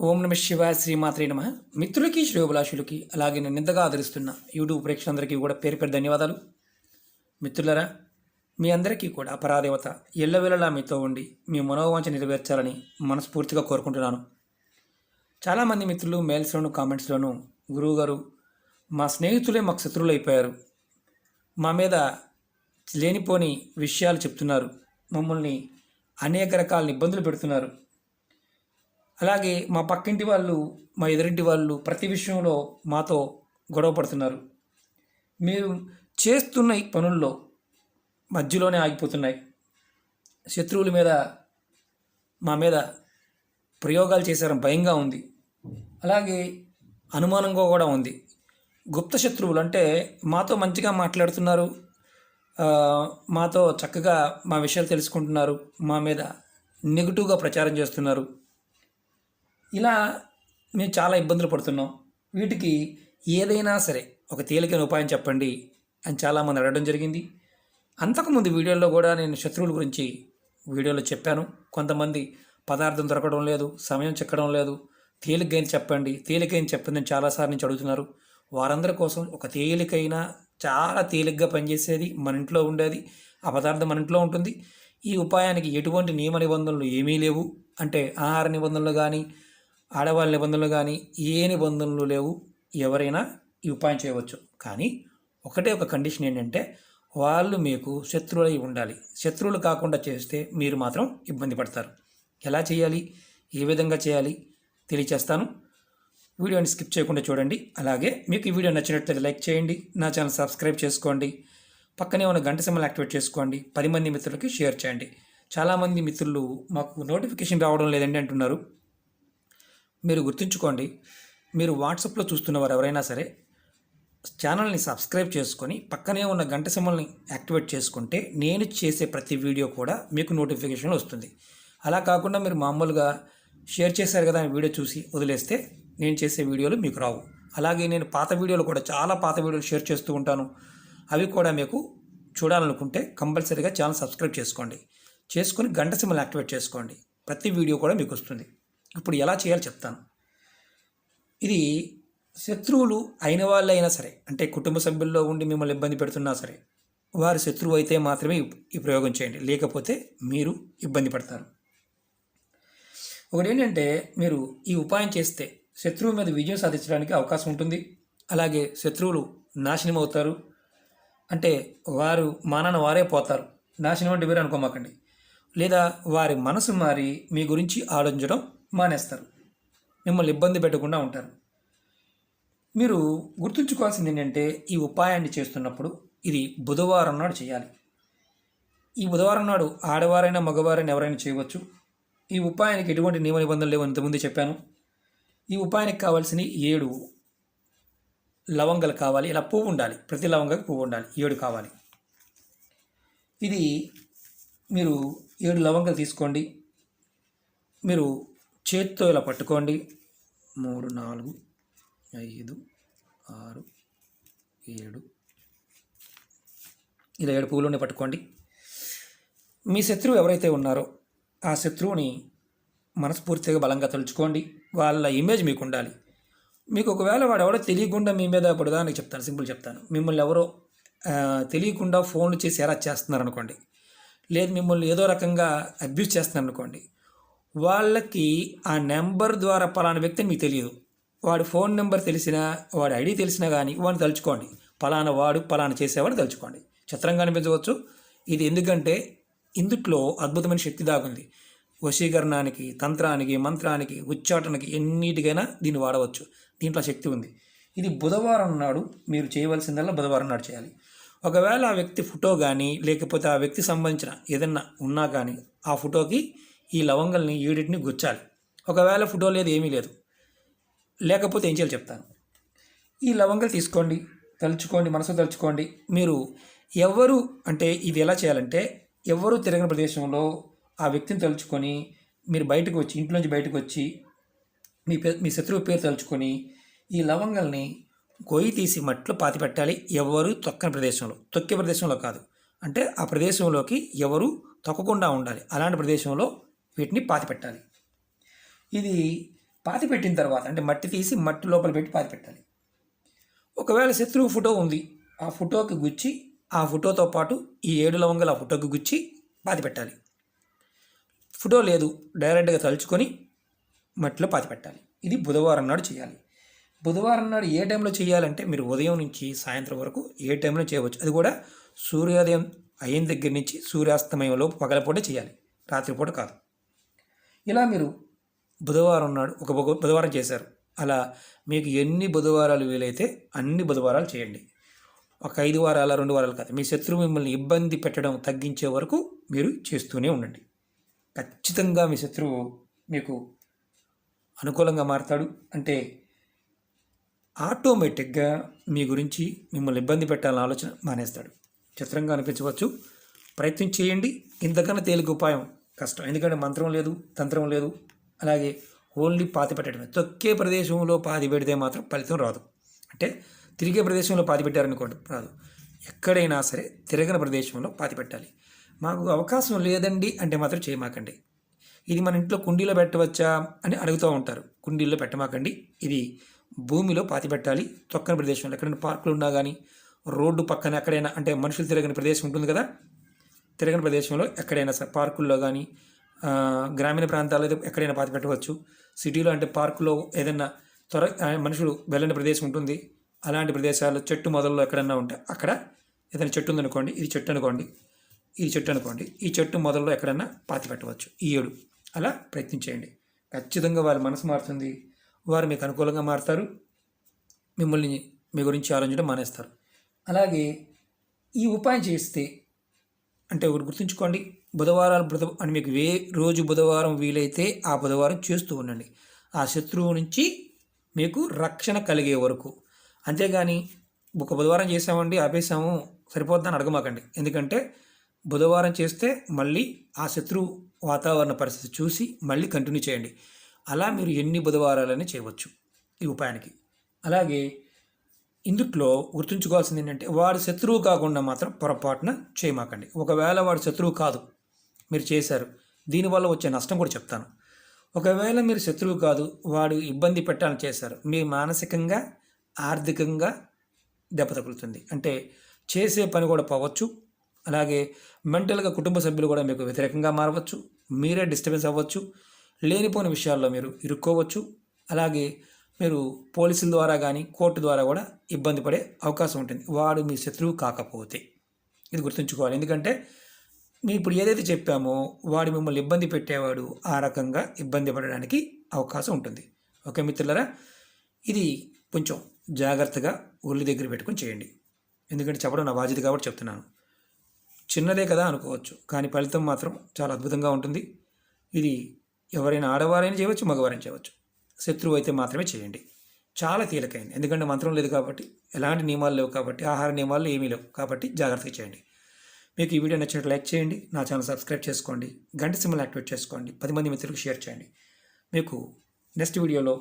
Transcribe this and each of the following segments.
ఓం నమ శివాయ శ్రీమాత్రే నమ. మిత్రులకి శ్రేయోభిలాషులకి అలాగే నేను నిందగా ఆదరిస్తున్న యూట్యూబ్ ప్రేక్షకులందరికీ కూడా పేరు పేరు ధన్యవాదాలు. మిత్రులరా మీ అందరికీ కూడా అపరాదేవత ఎల్లవేళలా మీతో ఉండి మీ మనోవాంఛ నెరవేర్చాలని మనస్ఫూర్తిగా కోరుకుంటున్నాను. చాలామంది మిత్రులు మెయిల్స్లోను కామెంట్స్లోను గురువుగారు మా స్నేహితులే మాకు శత్రువులు అయిపోయారు. మా మీద లేనిపోని విషయాలు చెప్తున్నారు. మమ్మల్ని అనేక రకాల ఇబ్బందులు పెడుతున్నారు. అలాగే మా పక్కింటి వాళ్ళు మా ఎదురింటి వాళ్ళు ప్రతి విషయంలో మాతో గొడవ పడుతున్నారు. మీరు చేస్తున్న ఈ పనుల్లో మధ్యలోనే ఆగిపోతున్నాయి. శత్రువుల మీద మా మీద ప్రయోగాలు చేశారని భయంగా ఉంది. అలాగే అనుమానంగా కూడా ఉంది. గుప్త శత్రువులు అంటే మాతో మంచిగా మాట్లాడుతున్నారు. మాతో చక్కగా మా విషయాలు తెలుసుకుంటున్నారు. మా మీద నెగిటివ్గా ప్రచారం చేస్తున్నారు. ఇలా మేము చాలా ఇబ్బందులు పడుతున్నాం. వీటికి ఏదైనా సరే ఒక తేలికైన ఉపాయం చెప్పండి అని చాలామంది అడగడం జరిగింది. అంతకుముందు వీడియోలో కూడా నేను శత్రువుల గురించి వీడియోలో చెప్పాను. కొంతమంది పదార్థం దొరకడం లేదు సమయం చెక్కడం లేదు తేలికైన చెప్పండి తేలికైన చెప్పండి అని చాలాసార్లు నుంచి అడుగుతున్నారు. వారందరి కోసం ఒక తేలికైన చాలా తేలిగ్గా పనిచేసేది మన ఇంట్లో ఉండేది ఆ పదార్థం మన ఇంట్లో ఉంటుంది. ఈ ఉపాయానికి ఎటువంటి నియమ నిబంధనలు ఏమీ లేవు. అంటే ఆహార నిబంధనలు కానీ ఆడవాళ్ళ నిబంధనలు కానీ ఏ నిబంధనలు లేవు ఎవరైనా ఈ ఉపాయం చేయవచ్చు. కానీ ఒకటే ఒక కండిషన్ ఏంటంటే వాళ్ళు మీకు శత్రువులై ఉండాలి. శత్రువులు కాకుండా చేస్తే మీరు మాత్రం ఇబ్బంది పడతారు. ఎలా చేయాలి? ఏ విధంగా చేయాలి? తెలియచేస్తాను. వీడియోని స్కిప్ చేయకుండా చూడండి. అలాగే మీకు ఈ వీడియో నచ్చినట్లయితే లైక్ చేయండి. నా ఛానల్ సబ్స్క్రైబ్ చేసుకోండి. పక్కనే ఉన్న గంట సింబల్ యాక్టివేట్ చేసుకోండి. పది మంది మిత్రులకి షేర్ చేయండి. చాలామంది మిత్రులు మాకు నోటిఫికేషన్ రావడం లేదండి అంటున్నారు. మీరు గుర్తుంచుకోండి మీరు వాట్సాప్లో చూస్తున్నవారు ఎవరైనా సరే ఛానల్ని సబ్స్క్రైబ్ చేసుకొని పక్కనే ఉన్న గంట సింబల్ని యాక్టివేట్ చేసుకుంటే నేను చేసే ప్రతి వీడియో కూడా మీకు నోటిఫికేషన్ వస్తుంది. అలా కాకుండా మీరు మామూలుగా షేర్ చేశారు కదా అని వీడియో చూసి వదిలేస్తే నేను చేసే వీడియోలు మీకు రావు. అలాగే నేను పాత వీడియోలు కూడా చాలా పాత వీడియోలు షేర్ చేస్తూ ఉంటాను. అవి కూడా మీకు చూడాలనుకుంటే కంపల్సరీగా ఛానల్ సబ్స్క్రైబ్ చేసుకోండి. చేసుకొని గంట సింబల్ యాక్టివేట్ చేసుకోండి. ప్రతి వీడియో కూడా మీకు వస్తుంది. ఇప్పుడు ఎలా చేయాలో చెప్తాను. ఇది శత్రువులు అయిన వాళ్ళైనా సరే అంటే కుటుంబ సభ్యుల్లో ఉండి మిమ్మల్ని ఇబ్బంది పెడుతున్నా సరే వారి శత్రువు అయితే మాత్రమే ఈ ప్రయోగం చేయండి. లేకపోతే మీరు ఇబ్బంది పడతారు. ఒకటి ఏంటంటే మీరు ఈ ఉపాయం చేస్తే శత్రువు మీద విజయం సాధించడానికి అవకాశం ఉంటుంది. అలాగే శత్రువులు నాశనం అవుతారు అంటే వారు మానన వారే పోతారు. నాశనం అంటే మీరు అనుకోమాకండి. లేదా వారి మనసు మారి మీ గురించి ఆలోచించడం మానేస్తారు. మిమ్మల్ని ఇబ్బంది పెట్టకుండా ఉంటారు. మీరు గుర్తుంచుకోవాల్సింది ఏంటంటే ఈ ఉపాయాన్ని చేస్తున్నప్పుడు ఇది బుధవారం నాడు చేయాలి. ఈ బుధవారం నాడు ఆడవారైనా మగవారైనా ఎవరైనా చేయవచ్చు. ఈ ఉపాయానికి ఎటువంటి నియమ నిబంధనలు లేవు ఇంతకుముందు చెప్పాను. ఈ ఉపాయానికి కావాల్సిన ఏడు లవంగలు కావాలి. ఇలా పువ్వు ఉండాలి. ప్రతి లవంగకు పువ్వు ఉండాలి. ఏడు కావాలి. ఇది మీరు ఏడు లవంగలు తీసుకోండి. మీరు చేత్తో ఇలా పట్టుకోండి. మూడు నాలుగు ఐదు ఆరు ఏడు. ఇలా ఏడు పువ్వులోనే పట్టుకోండి. మీ శత్రువు ఎవరైతే ఉన్నారో ఆ శత్రువుని మనస్ఫూర్తిగా బలంగా తలుచుకోండి. వాళ్ళ ఇమేజ్ మీకు ఉండాలి. మీకు ఒకవేళ వాడు ఎవడో తెలియకుండా మీ మీద ఇప్పుడు దానికి చెప్తాను. సింపుల్ చెప్తాను. మిమ్మల్ని ఎవరో తెలియకుండా ఫోన్లు చేసి ఎలా చేస్తున్నారు అనుకోండి లేదు మిమ్మల్ని ఏదో రకంగా అబ్యూస్ చేస్తున్నారు అనుకోండి వాళ్ళకి ఆ నెంబర్ ద్వారా పలానా వ్యక్తి మీకు తెలియదు. వాడి ఫోన్ నెంబర్ తెలిసినా వాడి ఐడి తెలిసినా కానీ వాడిని తలుచుకోండి. పలానా వాడు పలానా చేసేవాడు తలుచుకోండి. చిత్రంగా అనిపించవచ్చు. ఇది ఎందుకంటే ఇందుట్లో అద్భుతమైన శక్తి దాగుంది. వశీకరణానికి తంత్రానికి మంత్రానికి ఉచ్చాటనకి ఎన్నిటికైనా దీన్ని వాడవచ్చు. దీంట్లో శక్తి ఉంది. ఇది బుధవారం నాడు మీరు చేయవలసిందల్లా బుధవారం నాడు చేయాలి. ఒకవేళ ఆ వ్యక్తి ఫోటో కానీ లేకపోతే ఆ వ్యక్తి సంబంధించిన ఏదన్నా ఉన్నా కానీ ఆ ఫోటోకి ఈ లవంగల్ని ఈడిటిని గుచ్చాలి. ఒకవేళ ఫోటో లేదు ఏమీ లేదు. లేకపోతే ఏం చేయాలి చెప్తాను. ఈ లవంగలు తీసుకోండి తలుచుకోండి మనసు తలుచుకోండి. మీరు ఎవరు అంటే ఇది ఎలా చేయాలంటే ఎవరు తిరగని ప్రదేశంలో ఆ వ్యక్తిని తలుచుకొని మీరు బయటకు వచ్చి ఇంట్లోంచి బయటకు వచ్చి మీ పే మీ శత్రువు పేరు తలుచుకొని ఈ లవంగల్ని గొయ్యి తీసి మట్లో పాతి పెట్టాలి. ఎవరు తొక్కని ప్రదేశంలో తొక్కే ప్రదేశంలో కాదు. అంటే ఆ ప్రదేశంలోకి ఎవరు తొక్కకుండా ఉండాలి. అలాంటి ప్రదేశంలో వీటిని పాతి పెట్టాలి ఇది పాతి పెట్టిన తర్వాత అంటే మట్టి తీసి మట్టి లోపల పెట్టి పాతి పెట్టాలి ఒకవేళ శత్రువు ఫోటో ఉంది ఆ ఫోటోకి గుచ్చి ఆ ఫోటోతో పాటు ఈ ఏడు లవంగలు ఆ ఫోటోకి గుచ్చి పాతి పెట్టాలి ఫోటో లేదు డైరెక్ట్గా తలుచుకొని మట్టిలో పాతి పెట్టాలి ఇది బుధవారం నాడు చేయాలి. బుధవారం నాడు ఏ టైంలో చేయాలంటే మీరు ఉదయం నుంచి సాయంత్రం వరకు ఏ టైంలో చేయవచ్చు. అది కూడా సూర్యోదయం అయిన దగ్గర నుంచి సూర్యాస్తమయంలో పగలపూట చేయాలి. రాత్రిపూట కాదు. ఇలా మీరు బుధవారం నాడు ఒక బుధవారం చేశారు. అలా మీకు ఎన్ని బుధవారాలు వీలైతే అన్ని బుధవారాలు చేయండి. ఒక ఐదు వారాల రెండు వారాలు కాదు. మీ శత్రువు మిమ్మల్ని ఇబ్బంది పెట్టడం తగ్గించే వరకు మీరు చేస్తూనే ఉండండి. ఖచ్చితంగా మీ శత్రువు మీకు అనుకూలంగా మారతాడు. అంటే ఆటోమేటిక్గా మీ గురించి మిమ్మల్ని ఇబ్బంది పెట్టాలని ఆలోచన మానేస్తాడు. చిత్రంగా అనిపించవచ్చు. ప్రయత్నం చేయండి. ఇంతకన్నా తేలిక ఉపాయం కష్టం. ఎందుకంటే మంత్రం లేదు తంత్రం లేదు అలాగే ఓన్లీ పాతి పెట్టడమే. తొక్కే ప్రదేశంలో పాతి పెడితే మాత్రం ఫలితం రాదు. అంటే తిరిగే ప్రదేశంలో పాతి పెట్టారనుకోండి రాదు. ఎక్కడైనా సరే తిరగని ప్రదేశంలో పాతి పెట్టాలి. మాకు అవకాశం లేదండి అంటే మాత్రం చేయమాకండి. ఇది మన ఇంట్లో కుండీలో పెట్టవచ్చా అని అడుగుతూ ఉంటారు. కుండీల్లో పెట్టమాకండి. ఇది భూమిలో పాతి పెట్టాలి. తొక్కని ప్రదేశంలో ఎక్కడైనా పార్కులు ఉన్నా కానీ రోడ్డు పక్కన ఎక్కడైనా అంటే మనుషులు తిరగని ప్రదేశం ఉంటుంది కదా తిరగని ప్రదేశంలో ఎక్కడైనా సరే పార్కుల్లో కానీ గ్రామీణ ప్రాంతాల్లో ఎక్కడైనా పాతి పెట్టవచ్చు. సిటీలో అంటే పార్కులో ఏదైనా త్వర మనుషులు వెళ్ళని ప్రదేశం ఉంటుంది. అలాంటి ప్రదేశాల్లో చెట్టు మొదల్లో ఎక్కడన్నా ఉంటే అక్కడ ఏదైనా చెట్టు ఉందనుకోండి ఇది చెట్టు అనుకోండి ఇది చెట్టు అనుకోండి ఈ చెట్టు మొదల్లో ఎక్కడన్నా పాతి పెట్టవచ్చు. ఈ ఏడు. అలా ప్రయత్నం చేయండి. ఖచ్చితంగా వారి మనసు మారుతుంది. వారు మీకు అనుకూలంగా మారుతారు. మిమ్మల్ని మీ గురించి ఆలోచించడం మానేస్తారు. అలాగే ఈ ఉపాయం చేస్తే అంటే ఒకటి గుర్తుంచుకోండి బుధవారాలు బుధ అని మీకు వే రోజు బుధవారం వీలైతే ఆ బుధవారం చేస్తూ ఉండండి. ఆ శత్రువు నుంచి మీకు రక్షణ కలిగే వరకు. అంతేగాని ఒక బుధవారం చేసామండి ఆపేసాము సరిపోద్దని అడగమాకండి. ఎందుకంటే బుధవారం చేస్తే మళ్ళీ ఆ శత్రువు వాతావరణ పరిస్థితి చూసి మళ్ళీ కంటిన్యూ చేయండి. అలా మీరు ఎన్ని బుధవారాలని చేయవచ్చు ఈ ఉపాయానికి. అలాగే ఇందుట్లో గుర్తుంచుకోవాల్సింది ఏంటంటే వాడు శత్రువు కాకుండా మాత్రం పొరపాటున చేయమాకండి. ఒకవేళ వాడు శత్రువు కాదు మీరు చేశారు దీనివల్ల వచ్చే నష్టం కూడా చెప్తాను. ఒకవేళ మీరు శత్రువు కాదు వాడు ఇబ్బంది పెట్టాలని చేశారు మీ మానసికంగా ఆర్థికంగా దెబ్బ తగులుతుంది. అంటే చేసే పని కూడా పోవచ్చు అలాగే మెంటల్గా కుటుంబ సభ్యులు కూడా మీకు వ్యతిరేకంగా మారవచ్చు మీరే డిస్టర్బెన్స్ అవ్వచ్చు లేనిపోని విషయాల్లో మీరు ఇరుక్కోవచ్చు అలాగే మీరు పోలీసుల ద్వారా కానీ కోర్టు ద్వారా కూడా ఇబ్బంది పడే అవకాశం ఉంటుంది. వాడు మీ శత్రువు కాకపోతే. ఇది గుర్తుంచుకోవాలి. ఎందుకంటే మీ ఇప్పుడు ఏదైతే చెప్పామో వాడు మిమ్మల్ని ఇబ్బంది పెట్టేవాడు ఆ రకంగా ఇబ్బంది పడడానికి అవకాశం ఉంటుంది. ఓకే మిత్రులరా? ఇది కొంచెం జాగ్రత్తగా ఒళ్ళు దగ్గర పెట్టుకొని చేయండి. ఎందుకంటే చెప్పడం నా బాధ్యత కాబట్టి చెప్తున్నాను. చిన్నదే కదా అనుకోవచ్చు. కానీ ఫలితం మాత్రం చాలా అద్భుతంగా ఉంటుంది. ఇది ఎవరైనా ఆడవారైనా చేయవచ్చు మగవారైనా చేయవచ్చు. శత్రువు అయితే మాత్రమే చేయండి. చాలా తేలికైంది ఎందుకంటే మంత్రం లేదు కాబట్టి ఎలాంటి నియమాలు లేవు కాబట్టి ఆహార నియమాలు ఏమీ లేవు కాబట్టి జాగ్రత్తగా చేయండి. మీకు ఈ వీడియో నచ్చినట్టు లైక్ చేయండి. నా ఛానల్ సబ్స్క్రైబ్ చేసుకోండి. గంట సింబల్ యాక్టివేట్ చేసుకోండి. పది మంది మిత్రులకు షేర్ చేయండి. మీకు నెక్స్ట్ వీడియోలో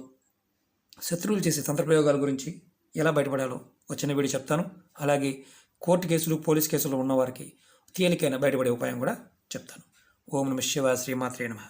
శత్రువులు చేసే తంత్రప్రయోగాల గురించి ఎలా బయటపడాలో వచ్చిన వీడియో చెప్తాను. అలాగే కోర్టు కేసులు పోలీస్ కేసులు ఉన్నవారికి తేలికైన బయటపడే ఉపాయం కూడా చెప్తాను. ఓం నమ శివ శ్రీమాత్రే నమః.